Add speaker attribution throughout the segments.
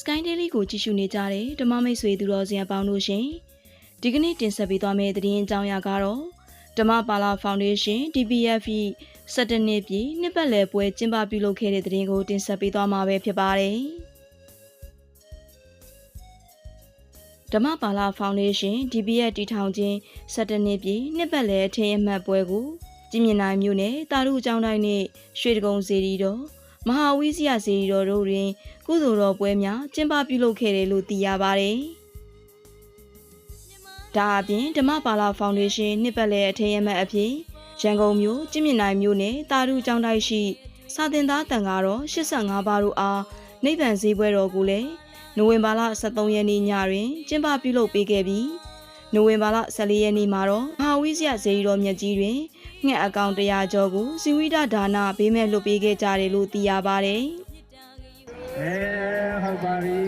Speaker 1: Sky Daily ကိုကြည့်ရှုနေကြတဲ့ဓမ္မမိတ်ဆွေသူတော်စင်အပေါင်းတို့ရှင်ဒီကနေ့တင်ဆက်ပေးသွားမယ့်သတင်းအကြောင်းအရာကတော့ဓမ္မပါလာဖောင်ဒေးရှင်း DPF ၏17နှစ်ပြည့်နှစ်ပတ်လည်ပွဲကျင်းပပြုလုပ်ခဲ့တဲ့သတင်းကိုတင်ဆက်ပေးသွားမှာပဲဖြစ်ပါတယ်ဓမ္မပါလာဖောင်ဒေးရှင်း DPF တည်ထောင်ခြင်း17နှစ်ပြည့်နှစ်ပတ်လည်အထင်အမှတ်ပွဲကိုကြည်မြင်နိုင်မြို့နယ်တာရုအကြောင်းတိုင်းနှင့်ရွှေတကုံစီရီတော် မဟာဝိဇ္ဇယစီရီတော်တို့တွင် ကုသိုလ်တော်ပွဲများကျင်းပပြုလုပ်ခဲ့တယ်လို့သိရပါတယ်။ဒါအပြင်ဓမ္မပါလာဖောင်ဒေးရှင်းနှစ်ပတ်လည်အထင်အမှတ်အဖြစ်ရန်ကုန်မြို့ကြည်မြင်နိုင်မြို့နယ်တာရုကျောင်းတိုက်ရှိစာတင်သားတန်ကားတော်85ပါးတို့အားနိဗ္ဗာန်ဈေးပွဲတော်ကိုလည်းနိုဝင်ဘာလ23ရက်နေ့ညတွင်ကျင်းပပြုလုပ်ပေးခဲ့ပြီး နိုဝင်ဘာလ14ရက်နေ့မှာတော့မဟာဝိဇ္ဇယဈေးတော်မြတ်ကြီးတွင်ငှက်အကောင့်100ကျော်ကိုစီဝိဒဒါနဘေးမဲ့လွတ်ပေးခဲ့ကြတယ်လို့သိရပါတယ်။
Speaker 2: အဲဟုတ်ပါပြီ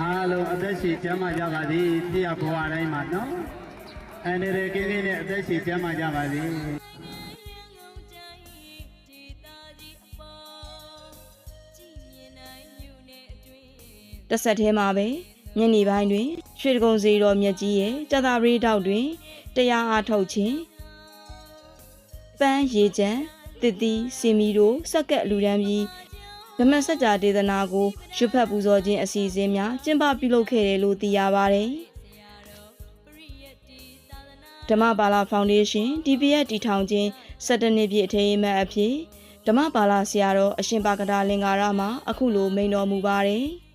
Speaker 2: အားလုံးအသက်ရှိကျမ်းမာကြပါစေပြည့်ရဘဝတိုင်းမှာနော်အနေရကင်းကင်းနဲ့အသက်ရှိကျမ်းမာကြပါစေ
Speaker 1: တစ်ဆက်တည်းမှာပဲ ညနေပိုင်းတွင် ရွှေတကုံစီတော်မြတ်ကြီးရဲ့တသာပရိတောက်တွင်တရားအားထုတ်ခြင်းပန်းရေချမ်းတစ်တီစီမီတို့စက္ကက်လူရန်ပြီးဓမ္မစကြာဒေသနာကိုရွတ်ဖတ်ပူဇော်ခြင်းအစီအစဉ်များကျင်းပပြုလုပ်ခဲ့တယ်လို့သိရပါတယ်ဓမ္မပါလာဖောင်ဒေးရှင်း DPS တည်ထောင်ခြင်း17နှစ်ပြည့်အထိမ်းအမှတ်အဖြစ်ဓမ္မပါလာဆရာတော်အရှင်ပါကတာလင်္ကာရမှာအခုလိုမိန်တော်မူပါတယ်။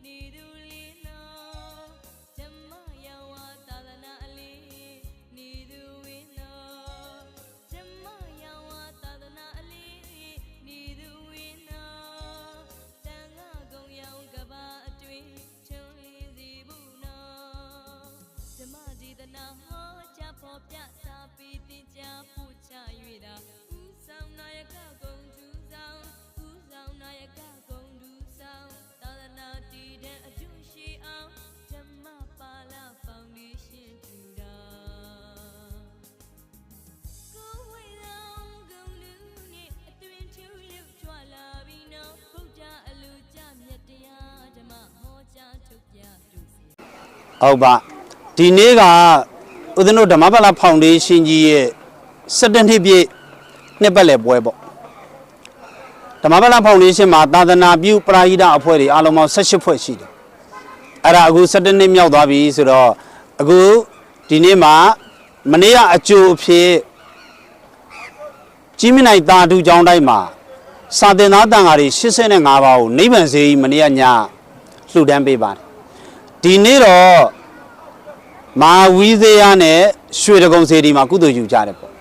Speaker 3: ဟုတ်ပါဒီနေ့ကဦးဇင်းတို့ဓမ္မပလဖောင်ဒေးရှင်းကြီးရဲ့17နှစ်ပြည့်နှစ်ပတ်လည်ပွဲပေါ့ဓမ္မပလဖောင်ဒေးရှင်းမှာသာသနာပြုပရာဟိတအဖွဲ့တွေအားလုံးပေါင်း18ဖွဲ့ရှိတယ်အဲ့ဒါအခု17နှစ်မြောက်သွားပြီဆိုတော့အခုဒီနေ့မှာမနေ့ကအကျိုးအဖြစ်ကြီးမြင့်နိုင်တာတူကျောင်းတိုင်းမှာစာသင်သားတန်ဃာတွေ85ပါးကိုနိဗ္ဗာန်ဈေးကြီးမနေ့ကညလှူဒန်းပေးပါတယ် ဒီနေ့တော့မာဝီးသေးရနဲ့ရွှေတကုံစေဒီမှာကုသိုလ်ယူကြတယ်ပေါ့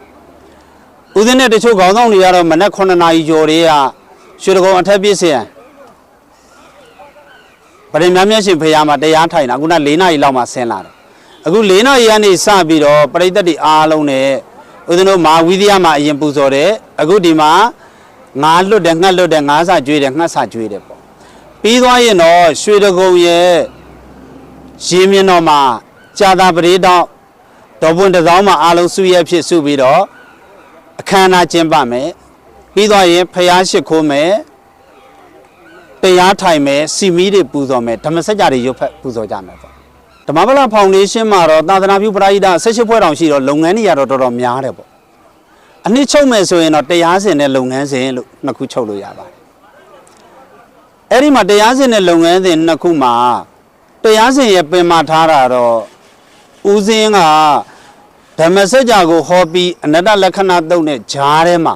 Speaker 3: ဦးဇင်းနဲ့တချို့ခေါင်းဆောင်တွေကတော့မနက်9နာရီကျော်တွေကရွှေတကုံအထက်ပြည့်စင်ဗရင်များမြတ်ရှင်ဖေရမှာတရားထိုင်တာအခုန4နာရီလောက်မှဆင်းလာတယ်အခု4နာရီကနေစပြီးတော့ပရိသတ်တွေအားလုံးနဲ့ဦးဇင်းတို့မာဝီးသေးရမှာအရင်ပူဇော်တယ်အခုဒီမှာငါးလွတ်တယ်ငှက်လွတ်တယ်ငါးစာကျွေးတယ်ငှက်စာကျွေးတယ်ပေါ့ပြီးသွားရင်တော့ရွှေတကုံရဲ့ ရင်းမြင်တော်မှာကြာသာပရိတောက်တော်ပွင့်တစ်စောင်းမှာအားလုံးစုရဲဖြစ်စုပြီးတော့အခမ်းအနားကျင်းပမယ်ပြီးတော့ရင်ဖျားရှိခိုးမယ်တရားထိုင်မယ်စီမီတွေပူဇော်မယ်ဓမ္မစကြာတွေရုပ်ဖက်ပူဇော်ကြမယ်ပေါ့ဓမ္မပလဖောင်ဒေးရှင်းမှာတော့သာသနာပြုပရိဒါ16ဖွဲ့တောင်ရှိတော့လုပ်ငန်းတွေကတော့တော်တော်များတယ်ပေါ့အနှစ်ချုပ်မယ်ဆိုရင်တော့တရားစင်နဲ့လုပ်ငန်းစဉ်လို့နှစ်ခုချုပ်လို့ရပါတယ်အဲ့ဒီမှာတရားစင်နဲ့လုပ်ငန်းစဉ်နှစ်ခုမှာ တရားစင်ရဲ့ပင်မာထားတာတော့ဦးစင်းကဓမ္မစကြာကိုဟောပြီးအနတ္တလက္ခဏာတုတ်နဲ့ဂျားထဲမှာ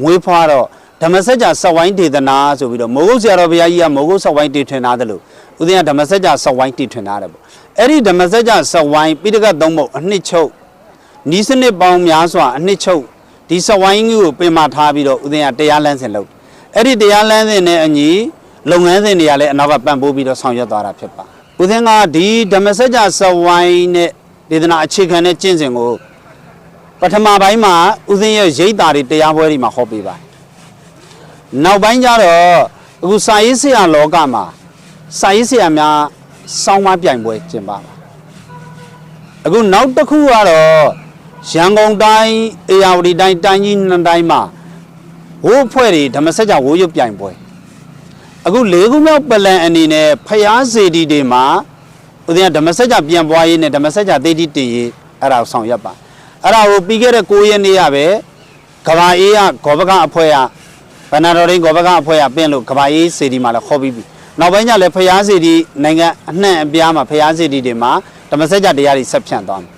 Speaker 3: မွေးဖွားတော့ဓမ္မစကြာစက်ဝိုင်းဒေသနာဆိုပြီးတော့မိုးကုတ်ဆရာတော်ဘုရားကြီးကမိုးကုတ်စက်ဝိုင်းတည်ထွင်ထားတယ်လို့ဦးစင်းကဓမ္မစကြာစက်ဝိုင်းတည်ထွင်ထားတယ်ပေါ့အဲ့ဒီဓမ္မစကြာစက်ဝိုင်းပိဋကတ်သုံးပုဒ်အနှစ်ချုပ်နီးစနစ်ပေါင်းများစွာအနှစ်ချုပ်ဒီစက်ဝိုင်းကြီးကိုပင်မာထားပြီးတော့ဦးစင်းကတရားလမ်းစဉ်လုပ်အဲ့ဒီတရားလမ်းစဉ်နဲ့အညီလုပ်ငန်းစဉ်တွေကလည်းအနောက်ကပံ့ပိုးပြီးတော့ဆောင်ရွက်သွားတာဖြစ်ပါ ဦးသင်ကဒီဓမ္မစကြာစဝိုင်းနဲ့ဒေသနာအခြေခံတဲ့ကျင့်စဉ်ကိုပထမပိုင်းမှာဦးသင်ရဲ့ရိတ်တာတွေတရားပွဲတွေမှာဟောပေးပါတယ်။နောက်ပိုင်းကျတော့အခုစာရေးဆရာလောကမှာစာရေးဆရာများစောင်းမပြိုင်ပွဲကျင်းပပါ။အခုနောက်တစ်ခုကတော့ရန်ကုန်တိုင်းအေရဝတီတိုင်းတိုင်းကြီးနှစ်တိုင်းမှာဝိုးအဖွဲ့တွေဓမ္မစကြာဝိုးရုပ်ပြိုင်ပွဲ အခု၄ခုမြောက်ပလန်အနေနဲ့ဖျားစေတီတွေမှာဦးဇင်းကဓမ္မစကြာပြန်ပွားရေးနဲ့ဓမ္မစကြာသေတိတည်ရေးအဲ့ဒါကိုဆောင်ရွက်ပါအဲ့ဒါကိုပြီးခဲ့တဲ့9ရက်နေ့ရပဲကဘာအေးကဂောဘကအဖွဲ့ကဗန္နာတော်ရင်းဂောဘကအဖွဲ့ကပင့်လို့ကဘာအေးစေတီမှာလည်းခေါ်ပြီးပြီနောက်ပိုင်းကျလည်းဖျားစေတီနိုင်ငံအနှံ့အပြားမှာဖျားစေတီတွေမှာဓမ္မစကြာတရားတွေဆက်ဖြန့်သွားမယ်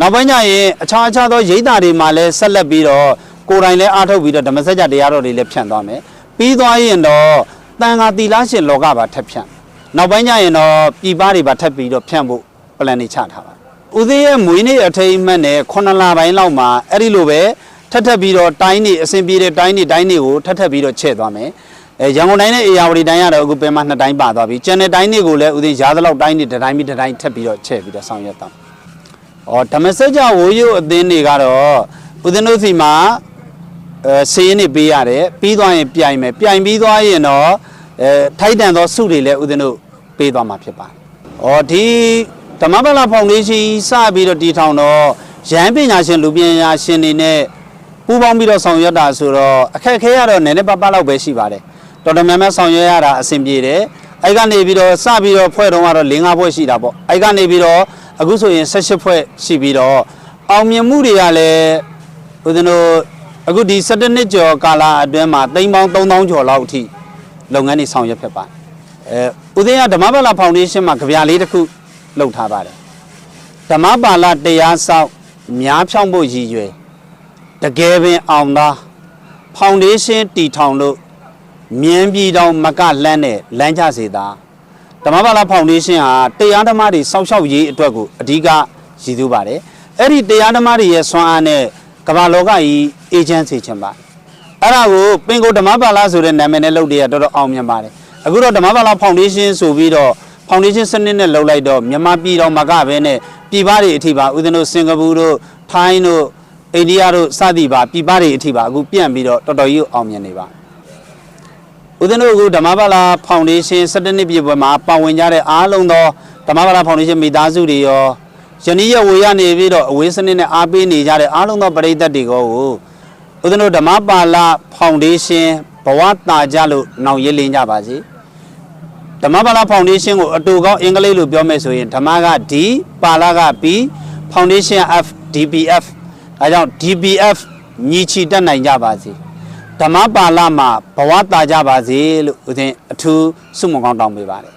Speaker 3: နောက်ပိုင်းကျရင်အခြားအခြားသောရိတ်တာတွေမှာလည်းဆက်လက်ပြီးတော့ကိုယ်တိုင်လည်းအားထုတ်ပြီးတော့ဓမ္မစကြာတရားတော်တွေလည်းဖြန့်သွားမယ်ပြီးသွားရင်တော့ တန်ခါတီလာရှင်လောကပါထက်ဖြန့်နောက်ပိုင်းကျရင်တော့ပြည်ပတွေပါထပ်ပြီးတော့ဖြန့်ဖို့ plan တွေချထားပါဦးသေးရဲ့မွေးနေ့အထိမ်းအမှတ်နဲ့9လပိုင်းလောက်မှာအဲ့ဒီလိုပဲထပ်ထပ်ပြီးတော့တိုင်းနေအဆင်ပြေတဲ့တိုင်းနေတိုင်းနေကိုထပ်ထပ်ပြီးတော့ချဲ့သွားမယ်အဲရန်ကုန်တိုင်းနဲ့အေယာဝတီတိုင်းကတော့အခုပင်မနှစ်တိုင်းပါသွားပြီကျန်တဲ့တိုင်းတွေကိုလည်းဦးသေးရားသလောက်တိုင်းနေတစ်တိုင်းပြီးတစ်တိုင်းထပ်ပြီးတော့ချဲ့ပြီးတော့ဆောင်ရွက်သွားမယ်။အော်ဓမ္မစကြာဝိုးရုပ်အသင်းတွေကတော့ဦးဇင်းတို့စီမှာ အဲဆေးရင်းတွေပေးရတယ်ပြီးသွားရင်ပြိုင်မယ်ပြိုင်ပြီးသွားရင်တော့အဲထိုက်တန်သောစုတွေလည်းဦးဇင်းတို့ပေးသွားမှာဖြစ်ပါတယ်။အော်ဒီဓမ္မပလဖောင်ဒေးရှင်းစပြီးတော့တည်ထောင်တော့ရဟန်းပညာရှင်လူပညာရှင်တွေနဲ့ပူးပေါင်းပြီးတော့ဆောင်ရွက်တာဆိုတော့အခက်အခဲကတော့နည်းနည်းပါးပါးလောက်ပဲရှိပါတယ်။တော်တော်များများဆောင်ရွက်ရတာအဆင်ပြေတယ်။အဲ့ကနေပြီးတော့စပြီးတော့ဖွဲ့တော့ကတော့၄၅ဖွဲ့ရှိတာပေါ့။အဲ့ကနေပြီးတော့အခုဆိုရင်၁၈ဖွဲ့ရှိပြီးတော့အောင်မြင်မှုတွေကလည်းဦးဇင်းတို့ အခုဒီ17နှစ်ကျော်ကာလအတွင်းမှာသိန်းပေါင်း3000ကျော်လောက်အထိလုပ်ငန်းတွေဆောင်ရွက်ဖြစ်ပါတယ်။အဲဦးဇင်းကဓမ္မပါလာဖောင်ဒေးရှင်းမှာကြပြလေးတစ်ခုလုပ်ထားပါတယ်။ဓမ္မပါလာတရားဆောက်များဖြောင်းဖို့ရည်ရွယ်တကယ်ပင်အောင်သားဖောင်ဒေးရှင်းတည်ထောင်လို့မြင်းပြည်တော်မကလန်းတဲ့လမ်းကြစေတာဓမ္မပါလာဖောင်ဒေးရှင်းဟာတရားဓမ္မတွေစောင့်ရှောက်ရေးအတွက်ကိုအဓိကရည်သူပါတယ်အဲ့ဒီတရားဓမ္မတွေရဲ့ဆွမ်းအားနဲ့ ကမ္ဘာလောကကြီးအေဂျင့်စီချင်ပါအဲ့ဒါကိုပင်ကိုဓမ္မပါလာဆိုတဲ့နာမည်နဲ့လုပ်တဲ့ကတော်တော်အောင်မြင်ပါတယ်အခုတော့ဓမ္မပါလာဖောင်ဒေးရှင်းဆိုပြီးတော့ဖောင်ဒေးရှင်းစနစ်နဲ့လုပ်လိုက်တော့မြန်မာပြည်တော်မကပဲနဲ့ပြည်ပတွေအထိပါဦးဇင်းတို့စင်ကာပူတို့ထိုင်းတို့အိန္ဒိယတို့စသည်ပါပြည်ပတွေအထိပါအခုပြန့်ပြီးတော့တော်တော်ကြီးကိုအောင်မြင်နေပါဦးဇင်းတို့အခုဓမ္မပါလာဖောင်ဒေးရှင်း17နှစ်ပြည့်ပွဲမှာပါဝင်ကြတဲ့အားလုံးသောဓမ္မပါလာဖောင်ဒေးရှင်းမိသားစုတွေရော ယနေ့ရက်ဝေရနေပြီးတော့အဝေးစနစ်နဲ့အားပေးနေကြတဲ့အားလုံးသောပရိသတ်တွေကိုဦးဇင်းတို့ဓမ္မပါလာဖောင်ဒေးရှင်းဘဝတာကြလို့နှောင်ရည်လင်းကြပါစေဓမ္မပါလာဖောင်ဒေးရှင်းကိုအတူကောင်းအင်္ဂလိပ်လိုပြောမယ်ဆိုရင်ဓမ္မက D ပါလာက P Foundation F DPF ဒါကြောင့် DPF ညီချီတက်နိုင်ကြပါစေဓမ္မပါဠမှာဘဝတာကြပါစေလို့ဦးဇင်းအထူးဆုမွန်ကောင်းတောင်းပေးပါတယ်